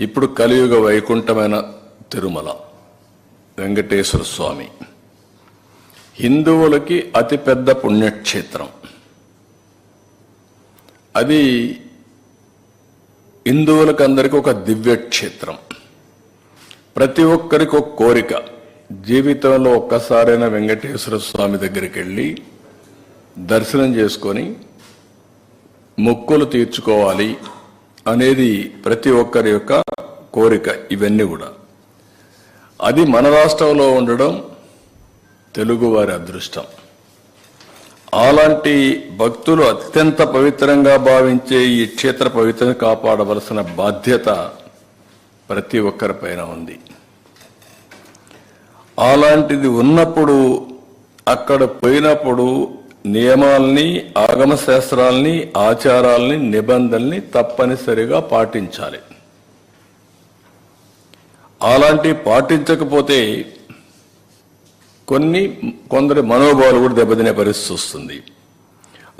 ఇప్పుడు కలియుగ వైకుంఠమైన తిరుమల. వెంకటేశ్వర స్వామి. హిందువులకి అతిపెద్ద పుణ్యక్షేత్రం. అది హిందువులకు అందరికీ ఒక దివ్యక్షేత్రం. ప్రతి ఒక్కరికి ఒక కోరిక. జీవితంలో ఒక్కసారైనా వెంకటేశ్వర స్వామి దగ్గరికి వెళ్ళి దర్శనం చేసుకొని మొక్కులు తీర్చుకోవాలి. అనేది ప్రతి ఒక్కరి యొక్క కోరిక ఇవన్నీ కూడా. అది మన రాష్ట్రంలో ఉండడం తెలుగువారి అదృష్టం. అలాంటి భక్తులు అత్యంత పవిత్రంగా భావించే ఈ క్షేత్ర పవిత్రం కాపాడవలసిన బాధ్యత ప్రతి ఒక్కరిపైన ఉంది. అలాంటిది ఉన్నప్పుడు అక్కడ పోయినప్పుడు నియమాల్ని ఆగమ శాస్త్రాల్ని ఆచారాల్ని నిబంధనల్ని తప్పనిసరిగా పాటించాలి. అలాంటి పాటించకపోతే కొన్ని కొందరి మనోభావాలు కూడా దెబ్బతినే పరిస్థితి వస్తుంది.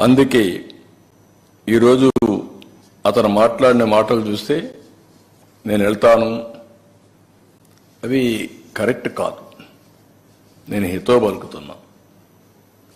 అందుకే ఈరోజు అతను మాట్లాడిన మాటలు చూస్తే నేను వెళ్తాను. అవి కరెక్ట్ కాదు. నేను హితో బలుకుతున్నాను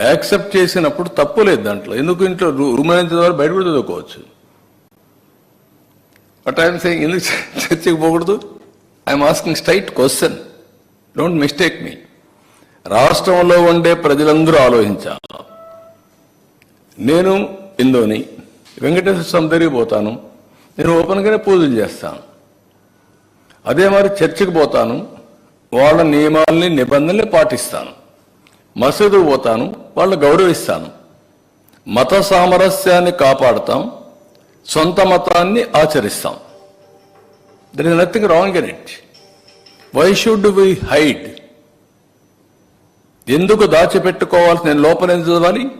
యాక్సెప్ట్ చేసినప్పుడు తప్పు లేదు దాంట్లో. ఎందుకు ఇంట్లో రూమ్ అయిన ద్వారా బయట కూడా చదువుకోవచ్చు? బట్ ఐఎమ్ సెయింగ్ ఎందుకు చర్చకి పోకూడదు? I'm asking straight question don't mistake మీ రాష్ట్రంలో ఉండే ప్రజలందరూ ఆలోచించాలి? నేను ఇందోని వెంకటేశ్వర స్వామి దగ్గరికి పోతాను. నేను ఓపెన్గానే పూజలు చేస్తాను. అదే మరి చర్చికి పోతాను. వాళ్ళ నియమాల్ని నిబంధనల్ని పాటిస్తాను. మసీదు పోతాను. వాళ్ళు గౌరవిస్తాను. మత సామరస్యాన్ని కాపాడతాం సొంత మతాన్ని ఆచరిస్తాం. There is nothing wrong in it why should we hide ఎందుకు దాచిపెట్టుకోవాల్సి నేను లోపల ఎందుకు చదవాలి?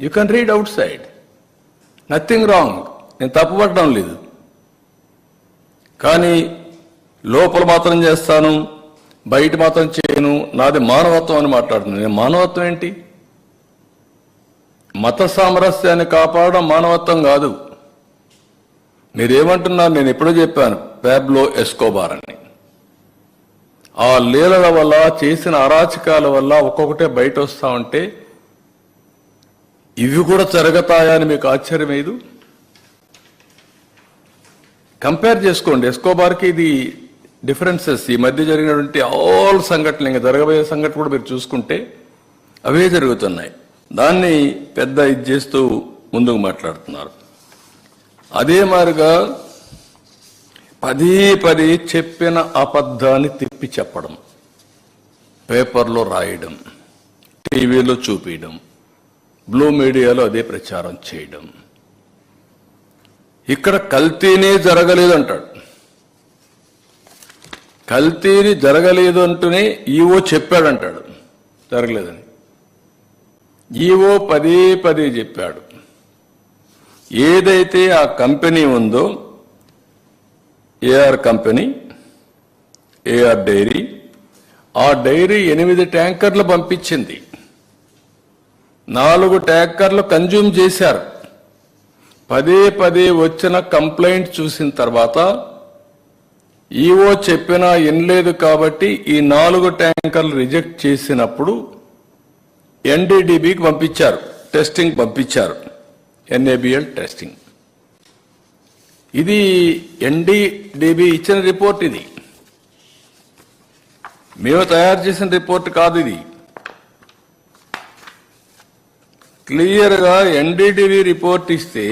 You can read outside nothing wrong నేను తప్పుపడడం లేదు. కానీ లోపల మాత్రం చేస్తాను. బయట మాత్రం చేయను నాది మానవత్వం అని మాట్లాడుతున్నాను. నేను మానవత్వం ఏంటి? మత సామరస్యాన్ని కాపాడడం మానవత్వం కాదు. మీరేమంటున్నారు? నేను ఎప్పుడో చెప్పాను ప్యాబ్లో ఎస్కోబార్ అని. ఆ లీలల వల్ల చేసిన అరాచకాల వల్ల ఒక్కొక్కటే బయట వస్తా ఉంటే ఇవి కూడా జరుగుతాయా అని మీకు ఆశ్చర్యం ఏదు? కంపేర్ చేసుకోండి ఎస్కోబార్కి ఇది డిఫరెన్సెస్ ఈ మధ్య జరిగినటువంటి ఆల్ సంఘటనలు ఇంకా జరగబోయే సంఘటన కూడా మీరు చూసుకుంటే అవే జరుగుతున్నాయి. దాన్ని పెద్ద ఇది చేస్తూ ముందుకు మాట్లాడుతున్నారు. అదే మాదిరిగా పదే పదే చెప్పిన అబద్ధాన్ని తిప్పి చెప్పడం పేపర్లో రాయడం టీవీలో చూపించడం బ్లూ మీడియాలో అదే ప్రచారం చేయడం. ఇక్కడ కల్తీనే జరగలేదు అంటాడు కల్తీని జరగలేదు అంటూనే ఈవో చెప్పాడంటాడు. జరగలేదని. ఈవో పదే పదే చెప్పాడు. ఏదైతే ఆ కంపెనీ ఉందో ఏఆర్ కంపెనీ ఏఆర్ డైరీ ఆ డైరీ ఎనిమిది ట్యాంకర్లు పంపించింది. నాలుగు ట్యాంకర్లు కన్జ్యూమ్ చేశారు. పదే పదే వచ్చిన కంప్లైంట్ చూసిన తర్వాత ఈవో చెప్పినా వినలేదు కాబట్టి ఈ నాలుగు ట్యాంకర్లు రిజెక్ట్ చేసినప్పుడు ఎన్డీడీబీకి పంపించారు టెస్టింగ్ పంపించారు ఎన్ఏబిఎల్ టెస్టింగ్. ఇది ఎన్డీడీబీ ఇచ్చిన రిపోర్ట్ ఇది. మేము తయారు చేసిన రిపోర్ట్ కాదు ఇది. క్లియర్గా ఎన్డీడీబీ రిపోర్ట్ ఇస్తే